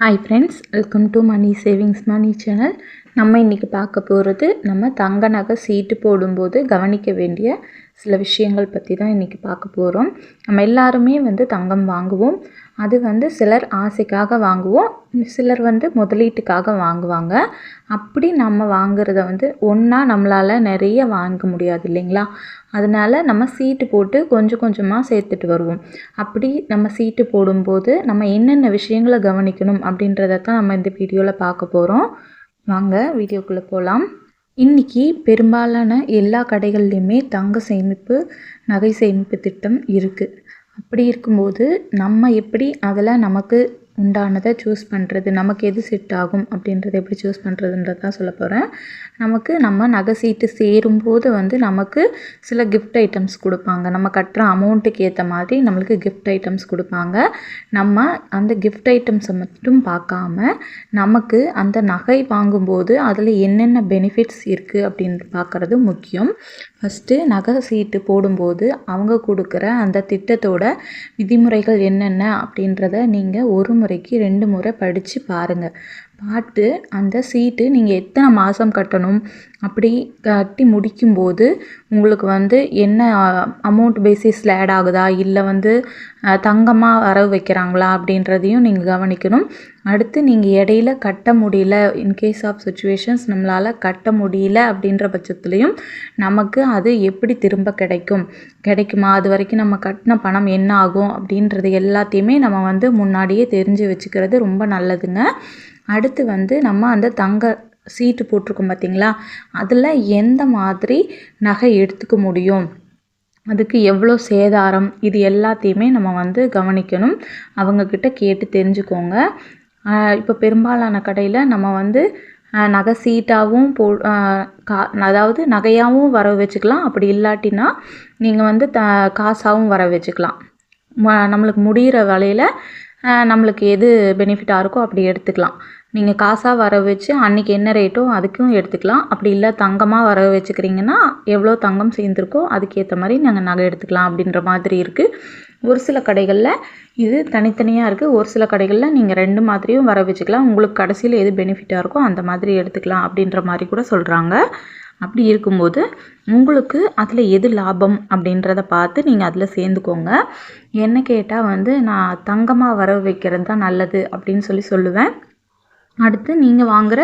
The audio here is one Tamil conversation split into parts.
Hi friends welcome to money savings money channel நம்ம இன்றைக்கி பார்க்க போகிறது நம்ம தங்க நகை சீட்டு போடும்போது கவனிக்க வேண்டிய சில விஷயங்கள் பற்றி தான் இன்றைக்கி பார்க்க போகிறோம் நம்ம எல்லாருமே வந்து தங்கம் வாங்குவோம். அது வந்து சிலர் ஆசைக்காக வாங்குவோம். சிலர் வந்து முதலீட்டுக்காக வாங்குவாங்க. அப்படி நம்ம வாங்குறத வந்து ஒன்றா நம்மளால் நிறைய வாங்க முடியாது இல்லைங்களா? அதனால் நம்ம சீட்டு போட்டு கொஞ்சம் கொஞ்சமாக சேர்த்துட்டு வருவோம். அப்படி நம்ம சீட்டு போடும்போது நம்ம என்னென்ன விஷயங்களை கவனிக்கணும் அப்படின்றத தான் நம்ம இந்த வீடியோவில் பார்க்க போகிறோம் வாங்க வீடியோக்குள்ளே போகலாம் இன்றைக்கி பெரும்பாலான எல்லா கடைகள்லையுமே தங்க சேமிப்பு நகை சேமிப்பு திட்டம் இருக்குது அப்படி இருக்கும்போது நம்ம எப்படி அதில் நமக்கு உண்டானதை சூஸ் பண்ணுறது நமக்கு எது செட் ஆகும் அப்படின்றத எப்படி சூஸ் பண்ணுறதுன்றது தான் சொல்ல போகிறேன் நமக்கு நம்ம நகை சீட்டு சேரும்போது வந்து நமக்கு சில கிஃப்ட் ஐட்டம்ஸ் கொடுப்பாங்க. நம்ம கட்டுற அமௌண்ட்டுக்கு ஏற்ற மாதிரி நம்மளுக்கு கிஃப்ட் ஐட்டம்ஸ் கொடுப்பாங்க. நம்ம அந்த கிஃப்ட் ஐட்டம்ஸை மட்டும் பார்க்காம நமக்கு அந்த நகை வாங்கும்போது அதில் என்னென்ன பெனிஃபிட்ஸ் இருக்குது அப்படின்னு பார்க்குறது முக்கியம். ஃபஸ்ட்டு நகை சீட்டு போடும்போது அவங்க கொடுக்குற அந்த திட்டத்தோட விதிமுறைகள் என்னென்ன அப்படின்றத நீங்கள் ஒரு முறைக்கு ரெண்டு முறை படித்து பாருங்கள் பார்த்து அந்த சீட்டு நீங்கள் எத்தனை மாதம் கட்டணும் அப்படி கட்டி முடிக்கும்போது உங்களுக்கு வந்து என்ன அமௌண்ட் பேசிஸில் ஆட் ஆகுதா? இல்லை வந்து தங்கமாக வரவு வைக்கிறாங்களா? அப்படின்றதையும் நீங்கள் கவனிக்கணும். அடுத்து நீங்கள் இடையில கட்ட முடியல இன்கேஸ் ஆஃப் சுச்சுவேஷன்ஸ் நம்மளால் கட்ட முடியல அப்படின்ற பட்சத்துலேயும் நமக்கு அது எப்படி திரும்ப கிடைக்கும்? கிடைக்குமா? அது வரைக்கும் நம்ம கட்டின பணம் என்ன ஆகும்? அப்படின்றது எல்லாத்தையுமே நம்ம வந்து முன்னாடியே தெரிஞ்சு வச்சுக்கிறது ரொம்ப நல்லதுங்க. அடுத்து வந்து நம்ம அந்த தங்க சீட்டு போட்டிருக்கோம் பார்த்திங்களா அதில் எந்த மாதிரி நகை எடுத்துக்க முடியும்? அதுக்கு எவ்வளோ சேதாரம்? இது எல்லாத்தையுமே நம்ம வந்து கவனிக்கணும். அவங்கக்கிட்ட கேட்டு தெரிஞ்சுக்கோங்க. இப்போ பெரும்பாலான கடையில் நம்ம வந்து நகை சீட்டாகவும் போ கா அதாவது நகையாகவும் வர வச்சுக்கலாம். அப்படி இல்லாட்டினா நீங்கள் வந்து த காசாகவும் வர வச்சுக்கலாம். நம்மளுக்கு முடிகிற விலையில் நம்மளுக்கு எது பெனிஃபிட்டாக இருக்கோ அப்படி எடுத்துக்கலாம். நீங்கள் காசாக வர வச்சு அன்றைக்கி என்ன ரேட்டோ அதுக்கும் எடுத்துக்கலாம். அப்படி இல்லை தங்கமாக வர வச்சுக்கிறீங்கன்னா எவ்வளோ தங்கம் சேர்ந்துருக்கோ அதுக்கேற்ற மாதிரி நாங்கள் நகை எடுத்துக்கலாம் அப்படின்ற மாதிரி இருக்குது ஒரு சில கடைகளில் இது தனித்தனியாக இருக்குது ஒரு சில கடைகளில் நீங்கள் ரெண்டு மாதிரியும் வர வச்சுக்கலாம். உங்களுக்கு கடைசியில் எது பெனிஃபிட்டாக இருக்கோ அந்த மாதிரி எடுத்துக்கலாம் அப்படின்ற மாதிரி கூட சொல்கிறாங்க அப்படி இருக்கும்போது உங்களுக்கு அதில் எது லாபம் அப்படின்றத பார்த்து நீங்கள் அதில் சேர்ந்துக்கோங்க. என்ன கேட்டால் வந்து நான் தங்கமாக வர வைக்கிறது தான் நல்லது அப்படின்னு சொல்லி சொல்லுவேன். அடுத்து நீங்கள் வாங்குகிற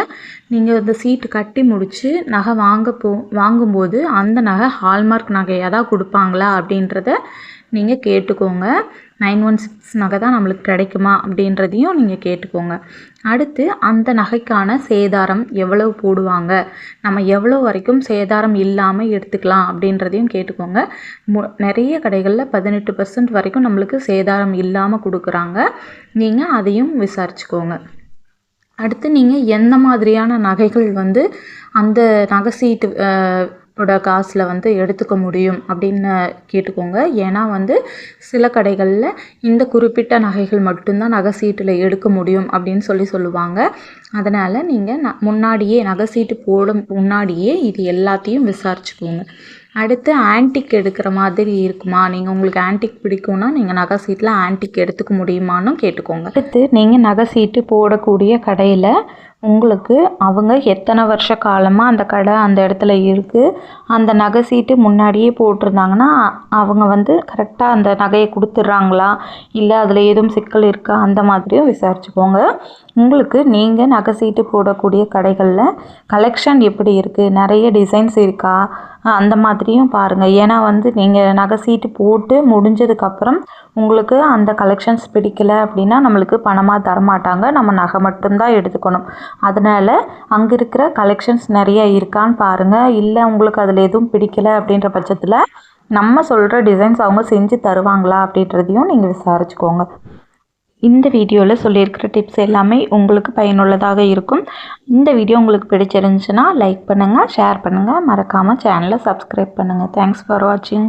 நீங்கள் இந்த சீட்டு கட்டி முடித்து நகை வாங்க போ வாங்கும்போது அந்த நகை ஹால்மார்க் நகையாக தான் கொடுப்பாங்களா அப்படின்றத நீங்கள் கேட்டுக்கோங்க. நைன் ஒன் சிக்ஸ் நகை தான் நம்மளுக்கு கிடைக்குமா அப்படின்றதையும் நீங்கள் கேட்டுக்கோங்க. அடுத்து அந்த நகைக்கான சேதாரம் எவ்வளவு போடுவாங்க? நம்ம எவ்வளோ வரைக்கும் சேதாரம் இல்லாமல் எடுத்துக்கலாம் அப்படின்றதையும் கேட்டுக்கோங்க. மு நிறைய கடைகளில் பதினெட்டு பர்சன்ட் வரைக்கும் நம்மளுக்கு சேதாரம் இல்லாமல் கொடுக்குறாங்க. நீங்கள் அதையும் விசாரிச்சுக்கோங்க. அடுத்து நீங்கள் எந்த மாதிரியான நகைகள் வந்து அந்த நகை சீட்டு ஓட காசில் வந்து எடுத்துக்க முடியும் அப்படின்னு கேட்டுக்கோங்க. ஏன்னா வந்து சில கடைகளில் இந்த குறிப்பிட்ட நகைகள் மட்டும்தான் நகை சீட்டில் எடுக்க முடியும் அப்படின்னு சொல்லி சொல்லுவாங்க. அதனால் நீங்கள் ந முன்னாடியே நகை சீட்டு போட முன்னாடியே இது எல்லாத்தையும் விசாரிச்சுக்கோங்க. அடுத்து ஆன்டிக் எடுக்கிற மாதிரி இருக்குமா? நீங்கள் உங்களுக்கு ஆன்டிக் பிடிக்கும்னா நீங்கள் நகை சீட்டில் ஆன்டிக் எடுத்துக்க முடியுமான்னு கேட்டுக்கோங்க. அடுத்து நீங்கள் நகை சீட்டு போடக்கூடிய கடையில் உங்களுக்கு அவங்க எத்தனை வருஷ காலமாக அந்த கடை அந்த இடத்துல இருக்குது அந்த நகை சீட்டு முன்னாடியே போட்டிருந்தாங்கன்னா அவங்க வந்து கரெக்டாக அந்த நகையை கொடுத்துட்றாங்களா? இல்லை அதில் எதுவும் சிக்கல் இருக்கா? அந்த மாதிரியும் விசாரிச்சுக்கோங்க. உங்களுக்கு நீங்கள் நகை சீட்டு போடக்கூடிய கடைகளில் கலெக்ஷன் எப்படி இருக்குது நிறைய டிசைன்ஸ் இருக்கா? அந்த மாதிரியும் பாருங்கள் ஏன்னா வந்து நீங்கள் நகை சீட்டு போட்டு முடிஞ்சதுக்கப்புறம் உங்களுக்கு அந்த கலெக்ஷன்ஸ் பிடிக்கல அப்படின்னா நம்மளுக்கு பணமாக தரமாட்டாங்க. நம்ம நகை மட்டும்தான் எடுத்துக்கணும். அதனால் அங்கே இருக்கிற கலெக்ஷன்ஸ் நிறைய இருக்கான்னு பாருங்கள் இல்லை உங்களுக்கு அதில் எதுவும் பிடிக்கல அப்படின்ற பட்சத்தில் நம்ம சொல்கிற டிசைன்ஸ் அவங்க செஞ்சு தருவாங்களா அப்படின்றதையும் நீங்கள் விசாரிச்சுக்கோங்க. இந்த வீடியோவில் சொல்லியிருக்கிற டிப்ஸ் எல்லாமே உங்களுக்கு பயனுள்ளதாக இருக்கும். இந்த வீடியோ உங்களுக்கு பிடிச்சிருந்துச்சுன்னா லைக் பண்ணுங்கள் ஷேர் பண்ணுங்கள் மறக்காமல் சேனலை சப்ஸ்கிரைப் பண்ணுங்கள் தேங்க்ஸ் ஃபார் வாட்சிங்